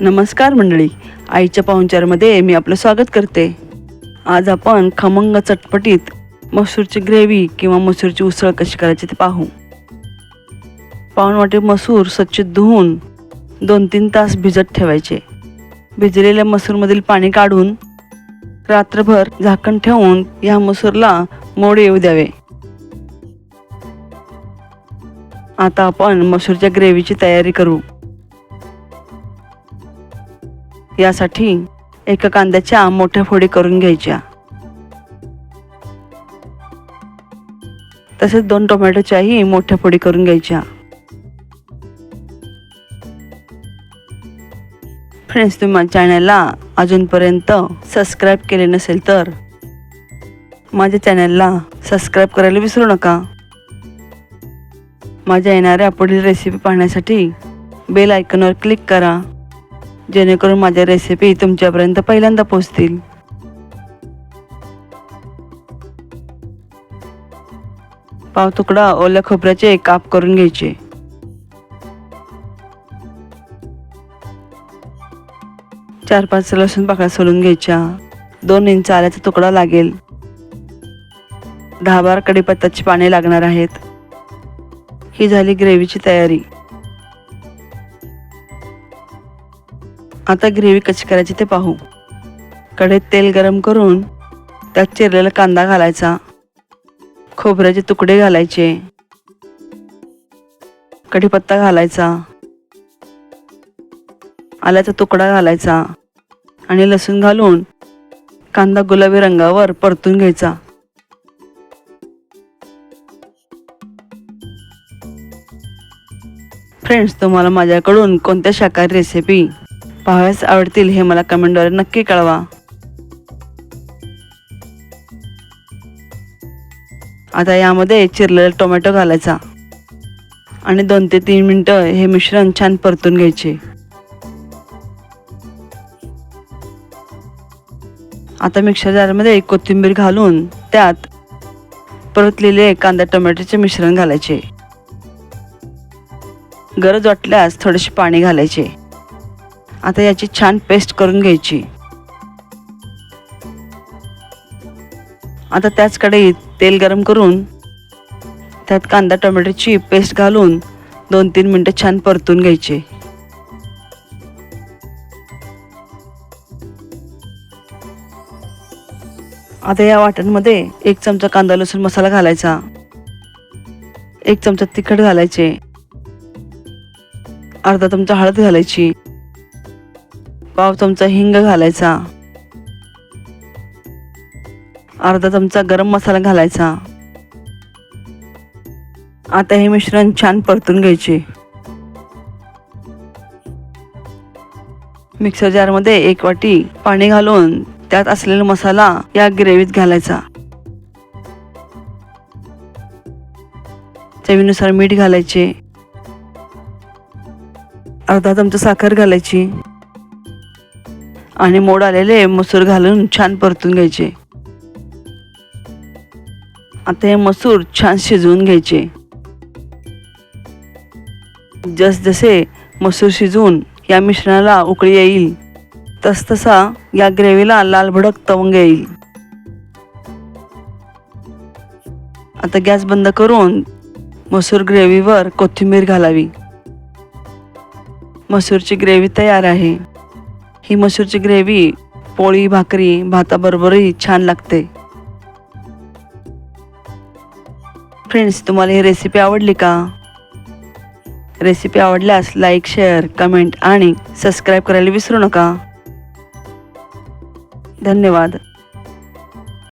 नमस्कार मंडळी. आईच्या पाहुणचारमध्ये मी आपलं स्वागत करते. आज आपण खमंग चटपटीत मसूरची ग्रेव्ही किंवा मसूरची उसळ कशी करायची ते पाहू. पाऊण मसूर स्वच्छ धुवून दोन तीन तास भिजत ठेवायचे. भिजलेल्या मसूरमधील पाणी काढून रात्रभर झाकण ठेवून या मसूरला मोड येऊ द्यावे. आता आपण मसूरच्या ग्रेव्हीची तयारी करू. यासाठी एका कांद्याच्या मोठ्या फोडी करून घ्यायच्या. तसेच दोन टोमॅटोच्याही मोठ्या फोडी करून घ्यायच्या. फ्रेंड्स तुम्ही माझ्या चॅनलला अजूनपर्यंत सबस्क्राईब केले नसेल तर माझ्या चॅनलला सबस्क्राईब करायला विसरू नका. माझ्या येणाऱ्या पुढील रेसिपी पाहण्यासाठी बेल आयकॉनवर क्लिक करा. जेणेकरून माझ्या रेसिपी तुमच्यापर्यंत पहिल्यांदा पोहोचतील पाव तुकडा ओल्या खोबऱ्याचे काप करून घ्यायचे. चार पाच लसूण पाकळ्या सोलून घ्यायच्या. दोन इंच आल्याचा तुकडा लागेल. दहा बारा कडीपत्ताची पाने लागणार आहेत. ही झाली ग्रेव्हीची तयारी. आता ग्रेव्ही कशी करायची ते पाहू. कढईत तेल गरम करून त्यात चिरलेला कांदा घालायचा. खोबऱ्याचे तुकडे घालायचे. कढीपत्ता घालायचा. आल्याचा तुकडा घालायचा आणि लसूण घालून कांदा गुलाबी रंगावर परतून घ्यायचा. फ्रेंड्स तुम्हाला माझ्याकडून कोणत्या शाकाहारी रेसिपी पाहाव्यास आवडतील हे मला कमेंटद्वारे नक्की कळवा. आता यामध्ये चिरलेला टोमॅटो घालायचा. आणि दोन ते तीन मिनटं हे मिश्रण छान परतून घ्यायचे. आता मिक्सर जारमध्ये कोथिंबीर घालून त्यात परतलेले कांदा टोमॅटोचे मिश्रण घालायचे. गरज वाटल्यास थोडेसे पाणी घालायचे. आता याची छान पेस्ट करून घ्यायची. आता त्याच कढईत तेल गरम करून त्यात कांदा टोमॅटोची पेस्ट घालून दोन तीन मिनटं छान परतून घ्यायचे. आता या वाटणमध्ये एक चमचा कांदा लसूण मसाला घालायचा. एक चमचा तिखट घालायचे. अर्धा चमचा हळद घालायची. पाव चमचा हिंग घालायचा. अर्धा चमचा गरम मसाला घालायचा. आता हे मिश्रण छान परतून घ्यायचे. मिक्सर जारमध्ये एक वाटी पाणी घालून त्यात असलेला मसाला या ग्रेव्हीत घालायचा. चवीनुसार मीठ घालायचे. अर्धा चमचा साखर घालायची. आणि मोड आलेले मसूर घालून छान परतून घ्यायचे. आता हे मसूर छान शिजवून घ्यायचे. जसजसे मसूर शिजवून या मिश्रणाला उकळी येईल तसतसा या ग्रेव्हीला लाल भडक तवंग येईल. आता गॅस बंद करून मसूर ग्रेव्हीवर कोथिंबीर घालावी. मसूरची ग्रेव्ही तयार आहे. ही मसूरची ग्रेव्ही पोळी भाकरी भाताबरोबरही छान लागते. फ्रेंड्स तुम्हाला ही रेसिपी आवडली का? रेसिपी आवडल्यास लाईक शेअर कमेंट आणि सबस्क्राईब करायला विसरू नका. धन्यवाद.